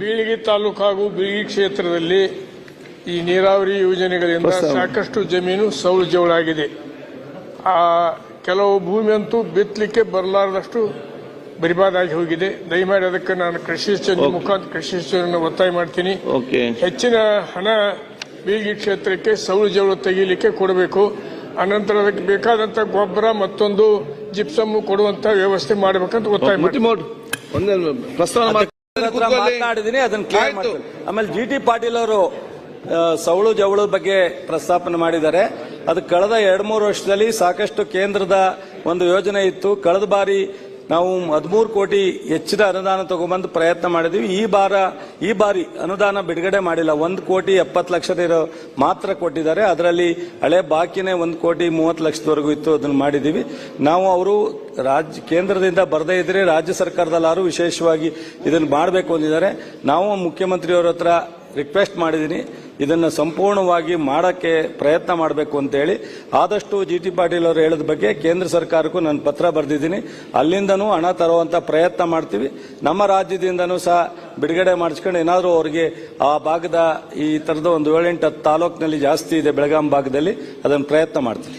ಬೀಳಿಗಿ ತಾಲೂಕು ಹಾಗೂ ಬೀಳಿಗಿ ಕ್ಷೇತ್ರದಲ್ಲಿ ಈ ನೀರಾವರಿ ಯೋಜನೆಗಳಿಂದ ಸಾಕಷ್ಟು ಜಮೀನು ಸೌಳು ಜವಳಾಗಿದೆ ಆ ಕೆಲವು ಭೂಮಿ ಅಂತೂ ಬಿತ್ತಲಿಕ್ಕೆ ಬರಲಾರದಷ್ಟು ಬರಿಬಾದಾಗಿ ಹೋಗಿದೆ. ದಯಮಾಡಿ ಅದಕ್ಕೆ ನಾನು ಕೃಷಿ ಸಚಿವ ಮುಖಾಂತರ ಕೃಷಿ ಸಚಿವರನ್ನು ಒತ್ತಾಯ ಮಾಡ್ತೀನಿ. ಹೆಚ್ಚಿನ ಹಣ ಬೀಳಿಗಿ ಕ್ಷೇತ್ರಕ್ಕೆ ಸೌಳು ಜವಳು ತೆಗೀಲಿಕ್ಕೆ ಕೊಡಬೇಕು. ಅನಂತರ ಅದಕ್ಕೆ ಬೇಕಾದಂತ ಗೊಬ್ಬರ ಮತ್ತೊಂದು ಜಿಪ್ಸಮ್ ಕೊಡುವಂತ ವ್ಯವಸ್ಥೆ ಮಾಡಬೇಕಂತ ಒತ್ತಾಯ ಮಾಡ್ತೀನಿ. ಮುಟ್ಟಿಮೋಡ್ ಒಂದೇ ಮಾಡಿ ಮಾತನಾಡಿದೀನಿ ಅದನ್ನ ಕ್ಲಿಯರ್. ಮಾಡ್ತೀನಿ. ಆಮೇಲೆ ಜಿ ಟಿ ಪಾಟೀಲ್ ಅವರು ಸವಳು ಜವಳು ಬಗ್ಗೆ ಪ್ರಸ್ತಾಪನೆ ಮಾಡಿದ್ದಾರೆ. ಅದು ಕಳೆದ ಎರಡ್ ಮೂರು ವರ್ಷದಲ್ಲಿ ಸಾಕಷ್ಟು ಕೇಂದ್ರದ ಒಂದು ಯೋಜನೆ ಇತ್ತು. ಕಳೆದ ಬಾರಿ ನಾವು ಹದಿಮೂರು ಕೋಟಿ ಹೆಚ್ಚಿದ ಅನುದಾನ ತಗೊಂಬಂದು ಪ್ರಯತ್ನ ಮಾಡಿದ್ವಿ. ಈ ಬಾರ, ಈ ಬಾರಿ ಅನುದಾನ ಬಿಡುಗಡೆ ಮಾಡಿಲ್ಲ. ಒಂದು ಕೋಟಿ ಎಪ್ಪತ್ತು ಲಕ್ಷದ ಇರೋ ಮಾತ್ರ ಕೊಟ್ಟಿದ್ದಾರೆ. ಅದರಲ್ಲಿ ಹಳೆ ಬಾಕಿನೇ ಒಂದು ಕೋಟಿ ಮೂವತ್ತು ಲಕ್ಷದವರೆಗೂ ಇತ್ತು ಅದನ್ನು ಮಾಡಿದ್ದೀವಿ ನಾವು ಅವರು ರಾಜ್ಯ, ಕೇಂದ್ರದಿಂದ ಬರದೇ ಇದ್ರೆ ರಾಜ್ಯ ಸರ್ಕಾರದಲ್ಲಾರು ವಿಶೇಷವಾಗಿ ಇದನ್ನು ಮಾಡಬೇಕು ಅಂದಿದ್ದಾರೆ. ನಾವು ಮುಖ್ಯಮಂತ್ರಿಯವರ ಹತ್ರ ರಿಕ್ವೆಸ್ಟ್ ಮಾಡಿದ್ದೀನಿ ಇದನ್ನು ಸಂಪೂರ್ಣವಾಗಿ ಮಾಡೋಕ್ಕೆ ಪ್ರಯತ್ನ ಮಾಡಬೇಕು ಅಂತೇಳಿ ಆದಷ್ಟು ಜಿ ಟಿ ಪಾಟೀಲ್ ಅವರು ಹೇಳಿದ ಬಗ್ಗೆ ಕೇಂದ್ರ ಸರ್ಕಾರಕ್ಕೂ ನಾನು ಪತ್ರ ಬರೆದಿದ್ದೀನಿ. ಅಲ್ಲಿಂದನೂ ಹಣ ತರುವಂಥ ಪ್ರಯತ್ನ ಮಾಡ್ತೀವಿ. ನಮ್ಮ ರಾಜ್ಯದಿಂದನೂ ಸಹ ಬಿಡುಗಡೆ ಮಾಡಿಸ್ಕೊಂಡು ಏನಾದರೂ ಅವರಿಗೆ ಆ ಭಾಗದ ಈ ಥರದ ಒಂದು ಏಳೆಂಟು ಹತ್ತು ತಾಲೂಕಿನಲ್ಲಿ ಜಾಸ್ತಿ ಇದೆ ಬೆಳಗಾಂ ಭಾಗದಲ್ಲಿ ಅದನ್ನು ಪ್ರಯತ್ನ ಮಾಡ್ತೀವಿ.